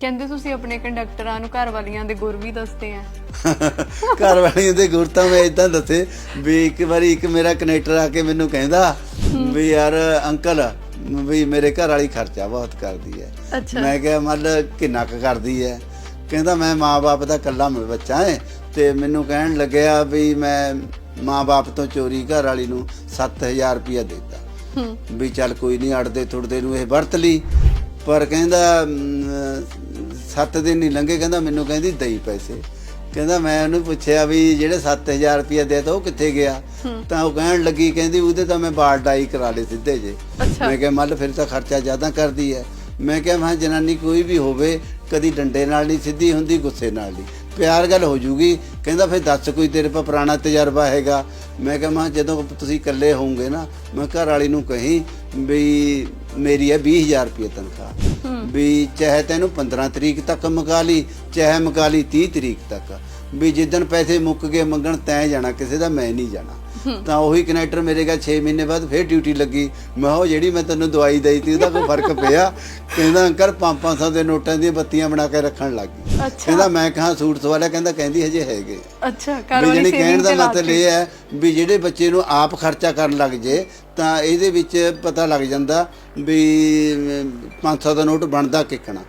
ਕਹਿੰਦੇ ਤੁਸੀਂ ਆਪਣੇ ਕੰਡਕਟਰਾਂ ਨੂੰ ਘਰ ਵਾਲੀਆਂ ਦੇ ਗੁਰ ਵੀ ਦੱਸਦੇ ਆ। ਘਰ ਵਾਲੀਆਂ ਦੇ ਗੁਰਤਾਂ ਮੈਂ ਇਦਾਂ ਦੱਸੇ ਵੀ ਇੱਕ ਵਾਰੀ ਇੱਕ ਮੇਰਾ ਕਨੈਕਟਰ ਆ ਕੇ ਮੈਨੂੰ ਕਹਿੰਦਾ ਵੀ ਯਾਰ ਅੰਕਲ ਵੀ ਮੇਰੇ ਘਰ ਵਾਲੀ ਖਰਚਾ ਬਹੁਤ ਕਰਦੀ ਹੈ। ਮੈਂ ਕਿਹਾ ਮੱਲ ਕਿੰਨਾ ਕੁ ਕਰਦੀ ਹੈ? ਕਹਿੰਦਾ ਮੈਂ ਮਾਂ-ਬਾਪ ਦਾ ਇਕੱਲਾ ਮ- ਬੱਚਾ ਹੈ ਤੇ ਮੈਨੂੰ ਕਹਿਣ ਲੱਗਿਆ ਵੀ ਮੈਂ ਮਾਂ-ਬਾਪ ਤੋਂ ਚੋਰੀ ਘਰ ਵਾਲੀ ਨੂੰ 7000 ਰੁਪਇਆ ਦਿੱਤਾ। ਵੀ ਚੱਲ ਕੋਈ ਨਹੀਂ ਅੜਦੇ ਤੁੜਦੇ ਨੂੰ ਇਹ ਵਰਤ ਲਈ। ਪਰ ਕਹਿੰਦਾ 7 ਦਿਨ ਨਹੀਂ ਲੰਘੇ ਕਹਿੰਦਾ ਮੈਨੂੰ ਕਹਿੰਦੀ ਦਈ ਪੈਸੇ। ਕਹਿੰਦਾ ਮੈਂ ਉਹਨੂੰ ਪੁੱਛਿਆ ਵੀ ਜਿਹੜੇ 7000 ਰੁਪਇਆ ਦੇ ਤਾ ਉਹ ਕਿੱਥੇ ਗਿਆ? ਤਾਂ ਉਹ ਕਹਿਣ ਲੱਗੀ ਕਹਿੰਦੀ ਉਹਦੇ ਤਾਂ ਮੈਂ ਬਾਲ ਡਾਈ ਕਰਾ ਲਏ ਸਿੱਧੇ ਜੇ। ਮੈਂ ਕਿਹਾ ਮੱਲ ਫਿਰ ਤਾਂ ਖਰਚਾ ਜ਼ਿਆਦਾ ਕਰਦੀ ਹੈ ਮੈਂ ਕਿਹਾ ਮੈਂ ਜਨਾਨੀ ਕੋਈ ਵੀ ਹੋਵੇ ਕਦੀ ਡੰਡੇ ਨਾਲ ਨਹੀਂ ਸਿੱਧੀ ਹੁੰਦੀ ਗੁੱਸੇ ਨਾਲ ਨਹੀਂ। ਪਿਆਰ ਗੱਲ ਹੋ ਜੂਗੀ। ਕਹਿੰਦਾ ਫਿਰ ਦੱਸ ਕੋਈ ਤੇਰੇ ਪਾ ਪੁਰਾਣਾ ਤਜਰਬਾ ਹੈਗਾ? ਮੈਂ ਕਿਹਾ ਮੈਂ ਜਦੋਂ ਤੁਸੀਂ ਇਕੱਲੇ ਹੋਵੋਗੇ ਨਾ ਮੈਂ ਘਰ ਵਾਲੀ ਨੂੰ ਕਹੀਂ ਵੀ ਮੇਰੀ ਹੈ 20000 ਰੁਪਏ ਤਨਖਾਹ। ਵੀ ਚਾਹੇ ਤੈਨੂੰ 15 ਤਰੀਕ ਤੱਕ ਮੁਕਾ ਲਈ ਚਾਹੇ ਮੁਕਾ ਲਈ 30 ਤਰੀਕ ਤੱਕ। ਵੀ ਜਿੱਦਣ ਪੈਸੇ ਮੁੱਕ ਗਏ ਮੰਗਣ ਤੈਂ ਜਾਣਾ ਕਿਸੇ ਦਾ ਮੈਂ ਨਹੀਂ ਜਾਣਾ। ਤਾਂ ਉਹੀ ਕਨੈਕਟਰ ਮੇਰੇ ਕੋਲ 6 ਮਹੀਨੇ ਬਾਅਦ ਫੇਰ ਡਿਊਟੀ ਲੱਗੀ। ਮੈਂ ਉਹ ਜਿਹੜੀ ਮੈਂ ਤੈਨੂੰ ਦਵਾਈ ਦੇਈ ਤੀ ਉਹਦਾ ਕੋਈ ਫ਼ਰਕ ਪਿਆ? ਕਹਿੰਦਾ ਅੰਕਲ 500 ਦੇ ਨੋਟਾਂ ਦੀਆਂ ਬੱਤੀਆਂ ਬਣਾ ਕੇ ਰੱਖਣ ਲੱਗ ਗਈ। ਕਹਿੰਦਾ ਮੈਂ ਕਹਾ ਸੂਟ ਸਵਾਲਿਆ ਕਹਿੰਦਾ ਕਹਿੰਦੀ ਹਜੇ ਹੈਗੇ। ਅੱਛਾ ਵਾਲੀ ਜਾਣੀ ਕਹਿਣ ਸੇਵਿੰਗ ਦਾ ਮਤਲਬ ਇਹ ਹੈ ਵੀ ਜਿਹੜੇ ਬੱਚੇ ਨੂੰ ਆਪ ਖਰਚਾ ਕਰਨ ਲੱਗ ਜੇ ਤਾਂ ਇਹਦੇ ਵਿੱਚ ਪਤਾ ਲੱਗ ਜਾਂਦਾ ਵੀ ਅਮ, 500 ਦਾ ਨੋਟ ਬਣਦਾ ਕਿੱਕਣਾ।